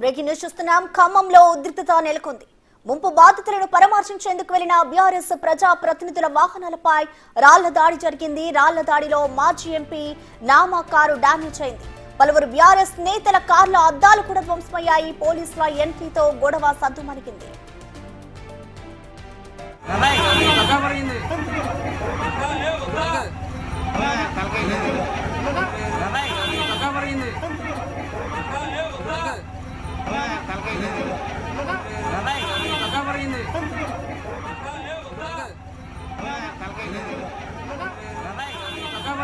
Breaking news చూస్తున్నాం. ఖమ్మంలో ఉద్రిక్తత నెలకొంది. ముంపు బాధితులను పరామర్శించేందుకు వెళ్ళిన బీఆర్ఎస్ ప్రజా ప్రతినిధుల వాహనాలపై రాళ్ళ దాడి జరిగింది. రాళ్ళ దాడిలో మాజీ ఎంపీ నామా కారు డామేజ్ అయింది. పలువురు బీఆర్ఎస్ నేతల కార్ల అద్దాలు కూడా ధ్వంసమయ్యాయి. పోలీసుల ఎంట్రీతో గొడవ సద్దుమణిగింది.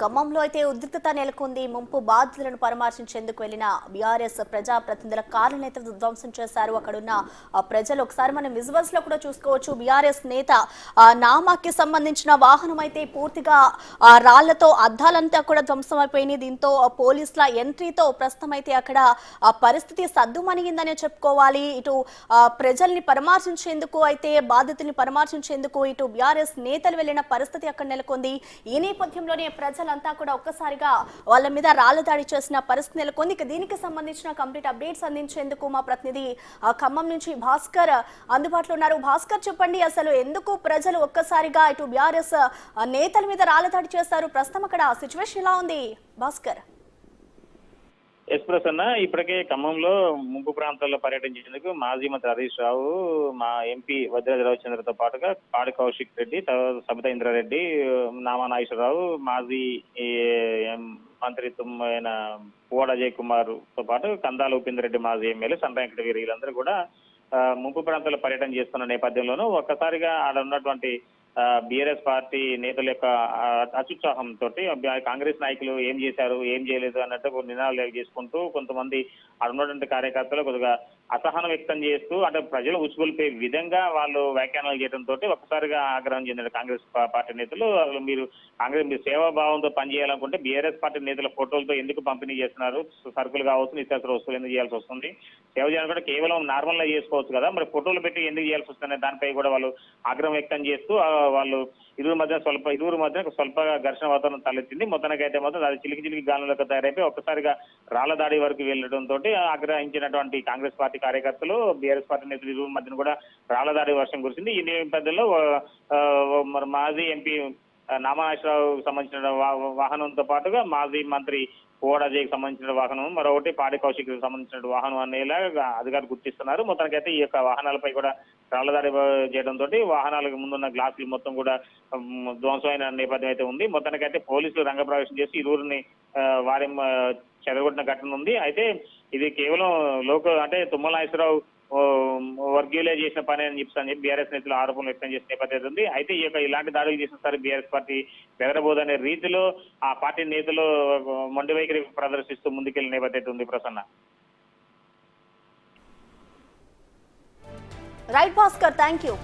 ఖమ్మంలో అయితే ఉద్రిక్తత నెలకొంది. ముంపు బాధితులను పరామర్శించేందుకు వెళ్ళిన బీఆర్ఎస్ ప్రజా ప్రతినిధుల కార్ల నేత ధ్వంసం చేశారు. అక్కడున్న ప్రజలు ఒకసారి మనం విజువల్స్లో కూడా చూసుకోవచ్చు. బీఆర్ఎస్ నేత ఆ, నామాకి సంబంధించిన వాహనం అయితే పూర్తిగా ఆ, రాళ్ళతో అద్దాలంతా కూడా ధ్వంసం అయిపోయినాయి దీంతో ఆ, పోలీసుల ఎంట్రీతో ప్రస్తుతం అయితే అక్కడ ఆ పరిస్థితి సద్దుమణిగిందనే చెప్పుకోవాలి. ఇటు ప్రజల్ని పరామర్శించేందుకు అయితే బాధితుల్ని పరామర్శించేందుకు ఇటు బీఆర్ఎస్ నేతలు వెళ్ళిన పరిస్థితి అక్కడ నెలకొంది. ఈ నేపథ్యంలోనే ప్రజలంతా కూడా ఒక్కసారిగా వాళ్ళ మీద రాళ్ళ దాడి చేసిన పరిస్థితి నెలకొంది. ఇక దీనికి సంబంధించిన కంప్లీట్ అప్డేట్స్ అందించేందుకు మా ప్రతినిధి ఆ, ఖమ్మం నుంచి భాస్కర్ అందుబాటులో ఉన్నారు. భాస్కర్ చెప్పండి అసలు ఎందుకు ప్రజలు ఒక్కసారిగా ఇటు బీఆర్ఎస్ నేతల మీద రాళ్ళ దాడి చేస్తారు? ప్రస్తుతం అక్కడ సిచ్యువేషన్ ఎలా ఉంది? భాస్కర్. ఎస్ ప్రసన్న ఇప్పటికే ఖమ్మంలో ముంపు ప్రాంతాల్లో పర్యటించేందుకు మాజీ మంత్రి హరీష్ రావు మా ఎంపీ వజ్రాజ రవిచంద్రతో పాటుగా పాడి కౌశిక్ రెడ్డి తర్వాత సబితా ఇంద్రారెడ్డి నామా నాగేశ్వరరావు మాజీ ఈ, ఎం, మంత్రి తుమ్మైన పువ్వాడ అజయ్ కుమార్తో పాటు కందాల ఉపేందర్ రెడ్డి మాజీ ఎమ్మెల్యే సన్ వెంకటగిరి వీళ్ళందరూ కూడా ముంపు ప్రాంతాల్లో పర్యటన చేస్తున్న నేపథ్యంలోనూ ఒక్కసారిగా ఆడ ఉన్నటువంటి బీఆర్ఎస్ పార్టీ నేతల యొక్క అత్యుత్సాహంతో కాంగ్రెస్ నాయకులు ఏం చేశారు ఏం చేయలేదు అన్నట్టు కొన్ని నినాదాలు చేసుకుంటూ కొంతమంది అక్కడ ఉన్నటువంటి కార్యకర్తలు కొద్దిగా అసహనం వ్యక్తం చేస్తూ అంటే ప్రజలు ఉచ్చుకొల్పే విధంగా వాళ్ళు వ్యాఖ్యానాలు చేయడంతో ఒక్కసారిగా ఆగ్రహం చెందారు కాంగ్రెస్ పార్టీ నేతలు. అసలు మీరు కాంగ్రెస్ మీరు సేవాభావంతో పనిచేయాలనుకుంటే బీఆర్ఎస్ పార్టీ నేతల ఫోటోలతో ఎందుకు పంపిణీ చేస్తున్నారు? సరుకులు కావచ్చు నిత్యావసర వస్తువులు ఎందుకు చేయాల్సి వస్తుంది? సేవ చేయాలనుకుంటే కేవలం నార్మల్గా చేసుకోవచ్చు కదా మరి ఫోటోలు పెట్టి ఎందుకు చేయాల్సి వస్తుంది దానిపై కూడా వాళ్ళు ఆగ్రహం వ్యక్తం చేస్తూ వాళ్ళు ఇరువురు మధ్య స్వల్ప ఇరువురు మధ్య స్వల్ప ఘర్షణ వాతావరణం తలెత్తింది. మొత్తానికి అయితే మాత్రం అది చిలికి చిలికి గాలంలోకి తయారైపోయి ఒక్కసారిగా రాళ్ళ దాడి వరకు వెళ్ళడంతో ఆగ్రహించినటువంటి కాంగ్రెస్ పార్టీ కార్యకర్తలు బీఆర్ఎస్ పార్టీ నేతలు ఇరువురు మధ్యన కూడా రాళ్ళ దాడి వర్షం కురిసింది. ఈ నేపథ్యంలో మరి మాజీ ఎంపీ నామాశ్రావుకు సంబంధించిన వాహనంతో పాటుగా మాజీ మంత్రి కోడాజీకి సంబంధించిన వాహనం మరొకటి పాడి కౌశిక్ సంబంధించిన వాహనం అనేలా అధికారులు గుర్తిస్తున్నారు. మొత్తానికైతే ఈ యొక్క వాహనాలపై కూడా రాళ్ళదాడి చేయడంతో వాహనాలకు ముందున్న గ్లాసులు మొత్తం కూడా ధ్వంసమైన నేపథ్యం అయితే ఉంది. మొత్తానికైతే పోలీసులు రంగప్రవేశం చేసి ఇరువురిని వారి ఆ, చెదగొట్టిన ఘటన ఉంది. అయితే ఇది కేవలం లోకల్ అంటే తుమ్మల నాగేశ్వరరావు వర్గీయులే చేసిన పని అని చెప్పి అని చెప్పి బీఆర్ఎస్ నేతలు ఆరోపణలు వ్యక్తం చేసిన నేపథ్యం ఉంది. అయితే ఈ యొక్క ఇలాంటి దాడులు చేసిన బీఆర్ఎస్ పార్టీ బెదరబోదనే రీతిలో ఆ పార్టీ నేతలు మొండి వైఖరి ప్రదర్శిస్తూ ముందుకెళ్ళిన నేపథ్యం ఉంది Prasanna? Right Bhaskar thank you